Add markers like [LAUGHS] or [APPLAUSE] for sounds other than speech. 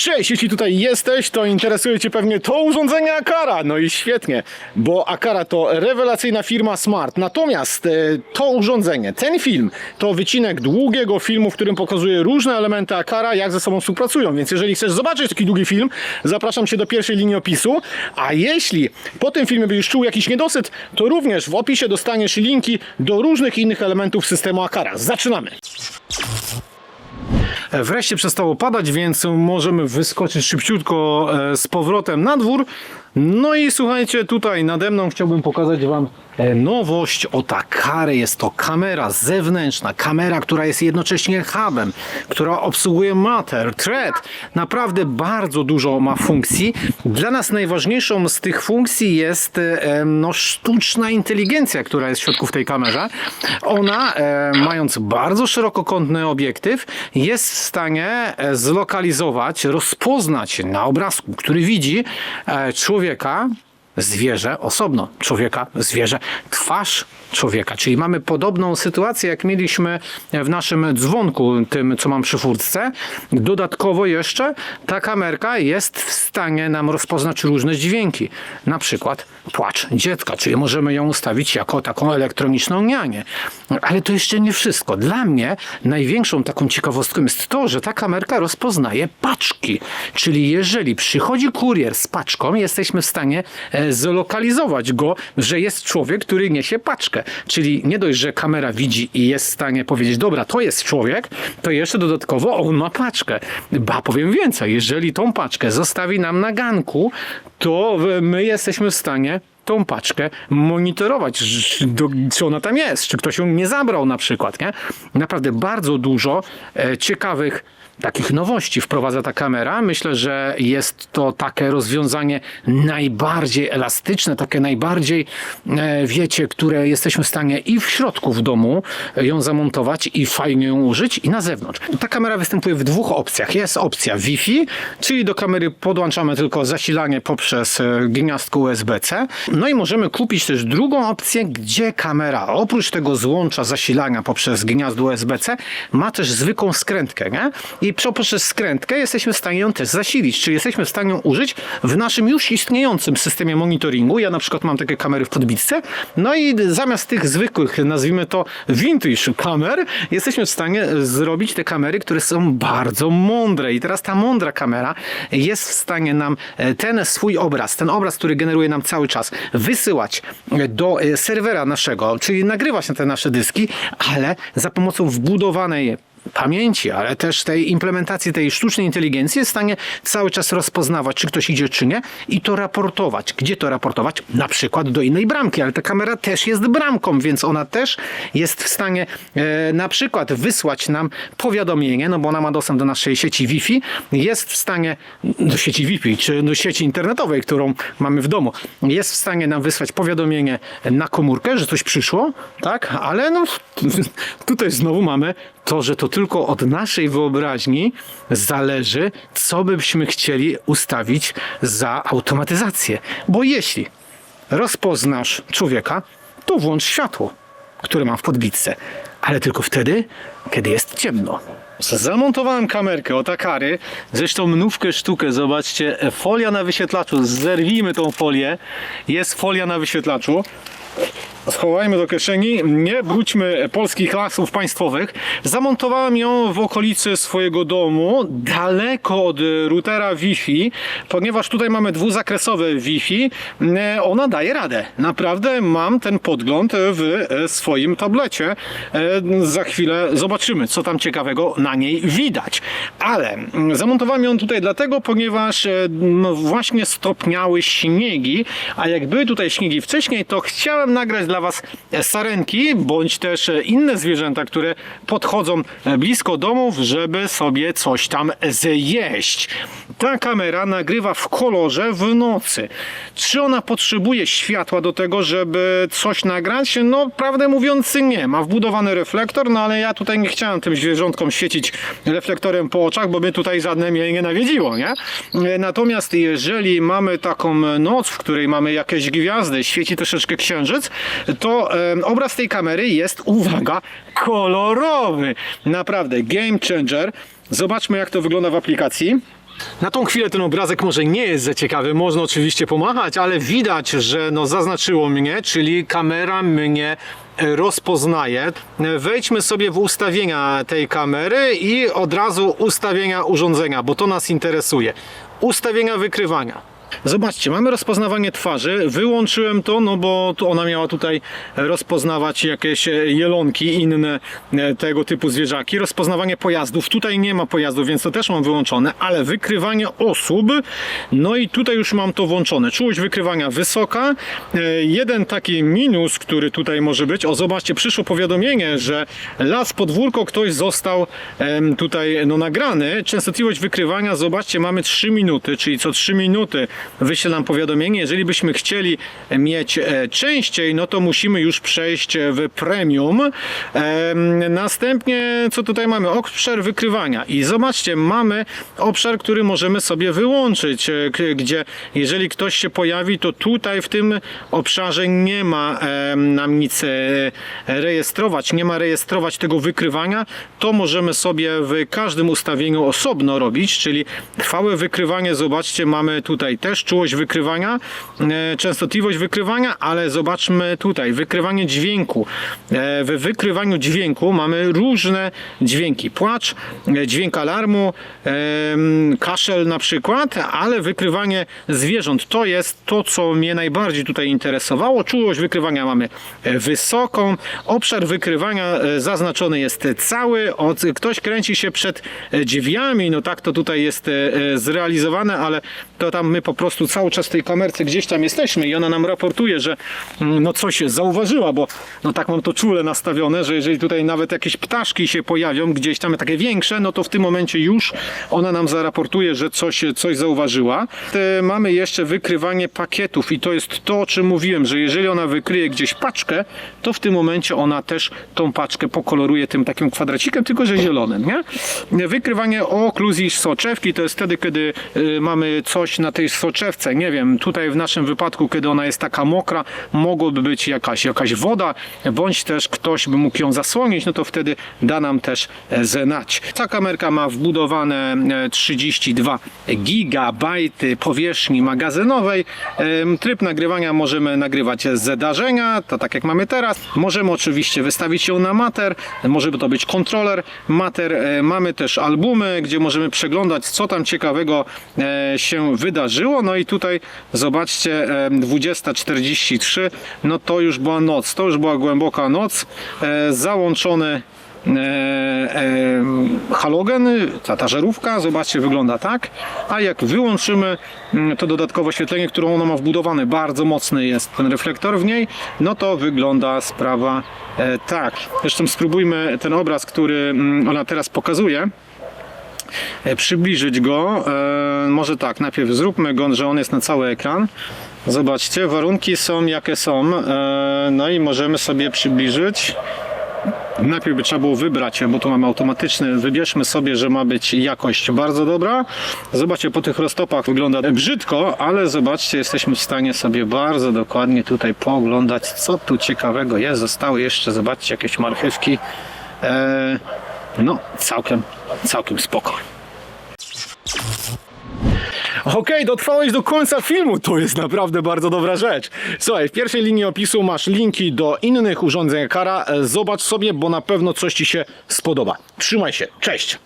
Cześć, jeśli tutaj jesteś, to interesuje Cię pewnie to urządzenie Akara. No i świetnie, bo Akara to rewelacyjna firma Smart. Natomiast e, to urządzenie, ten film, to wycinek długiego filmu, w którym pokazuje różne elementy Akara, jak ze sobą współpracują. Więc jeżeli chcesz zobaczyć taki długi film, zapraszam Cię do pierwszej linii opisu. A jeśli po tym filmie będziesz czuł jakiś niedosyt, to również w opisie dostaniesz linki do różnych innych elementów systemu Akara. Zaczynamy! Wreszcie przestało padać, więc możemy wyskoczyć szybciutko e, z powrotem na dwór. No i słuchajcie, tutaj nade mną chciałbym pokazać Wam e, nowość od Akary. Jest to kamera zewnętrzna, kamera, która jest jednocześnie hubem, która obsługuje Matter, Thread. Naprawdę bardzo dużo ma funkcji. Dla nas najważniejszą z tych funkcji jest e, no, sztuczna inteligencja, która jest w środku w tej kamerze. Ona, e, mając bardzo szerokokątny obiektyw, jest w stanie e, zlokalizować, rozpoznać na obrazku, który widzi e, człowieka, zwierzę osobno, człowieka, zwierzę, twarz człowieka. Czyli mamy podobną sytuację, jak mieliśmy w naszym dzwonku, tym co mam przy furtce. Dodatkowo jeszcze ta kamerka jest w stanie nam rozpoznać różne dźwięki. Na przykład płacz dziecka, czyli możemy ją ustawić jako taką elektroniczną nianię. Ale to jeszcze nie wszystko. Dla mnie największą taką ciekawostką jest to, że ta kamerka rozpoznaje paczki. Czyli jeżeli przychodzi kurier z paczką, jesteśmy w stanie e, zlokalizować go, że jest człowiek, który niesie paczkę. Czyli nie dość, że kamera widzi i jest w stanie powiedzieć, dobra, to jest człowiek, to jeszcze dodatkowo on ma paczkę. Ba, powiem więcej, jeżeli tą paczkę zostawi nam na ganku, to my jesteśmy w stanie tą paczkę monitorować, czy- ona tam jest, czy ktoś ją nie zabrał na przykład, nie? Naprawdę bardzo dużo e, ciekawych takich nowości wprowadza ta kamera. Myślę, że jest to takie rozwiązanie najbardziej elastyczne, takie najbardziej, e, wiecie, które jesteśmy w stanie i w środku w domu ją zamontować i fajnie ją użyć i na zewnątrz. Ta kamera występuje w dwóch opcjach. Jest opcja Wi-Fi, czyli do kamery podłączamy tylko zasilanie poprzez e, gniazdko USB-C. No i możemy kupić też drugą opcję, gdzie kamera oprócz tego złącza zasilania poprzez gniazdo USB-C ma też zwykłą skrętkę, nie? I przy- poprzez skrętkę jesteśmy w stanie ją też zasilić, czyli jesteśmy w stanie ją użyć w naszym już istniejącym systemie monitoringu. Ja na przykład mam takie kamery w podbitce, no i zamiast tych zwykłych, nazwijmy to vintage kamer, jesteśmy w stanie zrobić te kamery, które są bardzo mądre. I teraz ta mądra kamera jest w stanie nam e, ten swój obraz, ten obraz, który generuje nam cały czas, wysyłać e, do e, serwera naszego, czyli nagrywać na te nasze dyski, ale za pomocą wbudowanej pamięci, ale też tej implementacji tej sztucznej inteligencji jest w stanie cały czas rozpoznawać, czy ktoś idzie, czy nie i to raportować. Gdzie to raportować? Na przykład do innej bramki, ale ta kamera też jest bramką, więc ona też jest w stanie e, na przykład wysłać nam powiadomienie, no bo ona ma dostęp do naszej sieci Wi-Fi, jest w stanie, do sieci Wi-Fi, czy do sieci internetowej, którą mamy w domu, jest w stanie nam wysłać powiadomienie na komórkę, że coś przyszło, tak, ale no [LAUGHS] tutaj znowu mamy to, że to tylko od naszej wyobraźni zależy, co byśmy chcieli ustawić za automatyzację. Bo jeśli rozpoznasz człowieka, to włącz światło, które mam w podbitce, ale tylko wtedy, kiedy jest ciemno. Zamontowałem kamerkę od Akary, zresztą mnówkę sztukę, zobaczcie, folia na wyświetlaczu, zerwijmy tą folię, jest folia na wyświetlaczu, schowajmy do kieszeni, nie brudźmy polskich lasów państwowych. Zamontowałem ją w okolicy swojego domu, daleko od routera Wi-Fi, ponieważ tutaj mamy dwuzakresowe Wi-Fi. E, Ona daje radę. Naprawdę mam ten podgląd w swoim tablecie. E, Za chwilę zobaczymy, co tam ciekawego na niej widać. Ale mm, zamontowałem ją tutaj dlatego, ponieważ e, no właśnie stopniały śniegi, a jak były tutaj śniegi wcześniej, to chciałem nagrać dla Was sarenki, bądź też inne zwierzęta, które podchodzą blisko domów, żeby sobie coś tam zjeść. Ta kamera nagrywa w kolorze w nocy. Czy ona potrzebuje światła do tego, żeby coś nagrać? No, prawdę mówiąc, nie. Ma wbudowany reflektor, no ale ja tutaj nie chciałem tym zwierzątkom świecić reflektorem po oczach, bo by tutaj żadne mnie nie nawiedziło, nie? Natomiast jeżeli mamy taką noc, w której mamy jakieś gwiazdy, świeci troszeczkę księżyc, to e, obraz tej kamery jest, uwaga, kolorowy. Naprawdę, game changer. Zobaczmy, jak to wygląda w aplikacji. Na tą chwilę ten obrazek może nie jest za ciekawy, można oczywiście pomachać, ale widać, że no zaznaczyło mnie, czyli kamera mnie e, rozpoznaje. Wejdźmy sobie w ustawienia tej kamery i od razu ustawienia urządzenia, bo to nas interesuje. Ustawienia wykrywania. Zobaczcie, mamy rozpoznawanie twarzy. Wyłączyłem to, no bo ona miała tutaj rozpoznawać jakieś e, jelonki, inne e, tego typu zwierzaki. Rozpoznawanie pojazdów. Tutaj nie ma pojazdów, więc to też mam wyłączone, ale wykrywanie osób, no i tutaj już mam to włączone. Czułość wykrywania wysoka. E, Jeden taki minus, który tutaj może być. O, zobaczcie, przyszło powiadomienie, że las podwórko ktoś został tutaj no, nagrany. Częstotliwość wykrywania, zobaczcie, mamy 3 minuty, czyli co 3 minuty wyśle nam powiadomienie. Jeżeli byśmy chcieli mieć e, częściej, no to musimy już przejść w premium. Em, Następnie, co tutaj mamy? Obszar wykrywania. I zobaczcie, mamy obszar, który możemy sobie wyłączyć, e, gdzie jeżeli ktoś się pojawi, to tutaj w tym obszarze nie ma nam nic e, rejestrować, nie ma rejestrować tego wykrywania. To możemy sobie w każdym ustawieniu osobno robić, czyli trwałe wykrywanie, zobaczcie, mamy tutaj też czułość wykrywania, e, częstotliwość wykrywania, ale zobaczmy tutaj, wykrywanie dźwięku. E, W wykrywaniu dźwięku mamy różne dźwięki. Płacz, e, dźwięk alarmu, kaszel na przykład, ale wykrywanie zwierząt to jest to, co mnie najbardziej tutaj interesowało. Czułość wykrywania mamy wysoką, obszar wykrywania zaznaczony jest cały, ktoś kręci się przed drzwiami, no tak to tutaj jest zrealizowane, ale to tam my po prostu cały czas w tej kamerce gdzieś tam jesteśmy i ona nam raportuje, że mm, no coś zauważyła, bo no tak mam to czule nastawione, że jeżeli tutaj nawet jakieś ptaszki się pojawią gdzieś tam takie większe, no to w tym momencie już ona nam zaraportuje, że coś, coś zauważyła. Mamy jeszcze wykrywanie pakietów i to jest to, o czym mówiłem, że jeżeli ona wykryje gdzieś paczkę, to w tym momencie ona też tą paczkę pokoloruje tym takim kwadracikiem, tylko że zielonym, nie? Wykrywanie okluzji soczewki to jest wtedy, kiedy y, mamy coś na tej soczewce, nie wiem, tutaj w naszym wypadku, kiedy ona jest taka mokra, mogłoby być jakaś, jakaś woda, bądź też ktoś by mógł ją zasłonić, no to wtedy da nam też e, znać. Ta kamerka ma wbudowane e, 32 gigabajty powierzchni magazynowej. Tryb nagrywania możemy nagrywać z zdarzenia, to tak jak mamy teraz. Możemy oczywiście wystawić ją na mater, może to być kontroler mater. E, Mamy też albumy, gdzie możemy przeglądać, co tam ciekawego e, się wydarzyło. No i tutaj zobaczcie, e, 20.43, no to już była noc, to już była głęboka noc. E, Załączony e, halogen, ta, ta żarówka, zobaczcie, wygląda tak. A jak wyłączymy mm, to dodatkowe oświetlenie, którą ona ma wbudowane, bardzo mocny jest ten reflektor w niej, no to wygląda sprawa e, tak. Zresztą spróbujmy ten obraz, który mm, ona teraz pokazuje przybliżyć go. Może tak, najpierw zróbmy go, że on jest na cały ekran. Zobaczcie, warunki są jakie są. E, no i możemy sobie przybliżyć. Najpierw by trzeba było wybrać, bo tu mamy automatyczny. Wybierzmy sobie, że ma być jakość bardzo dobra. Zobaczcie, po tych roztopach wygląda brzydko, ale zobaczcie, jesteśmy w stanie sobie bardzo dokładnie tutaj pooglądać, co tu ciekawego jest. Zostały jeszcze, zobaczcie, jakieś marchewki. E, no, całkiem, całkiem spoko. Okej, dotrwałeś do końca filmu. To jest naprawdę bardzo dobra rzecz. Słuchaj, w pierwszej linii opisu masz linki do innych urządzeń Kara. E, Zobacz sobie, bo na pewno coś Ci się spodoba. Trzymaj się. Cześć.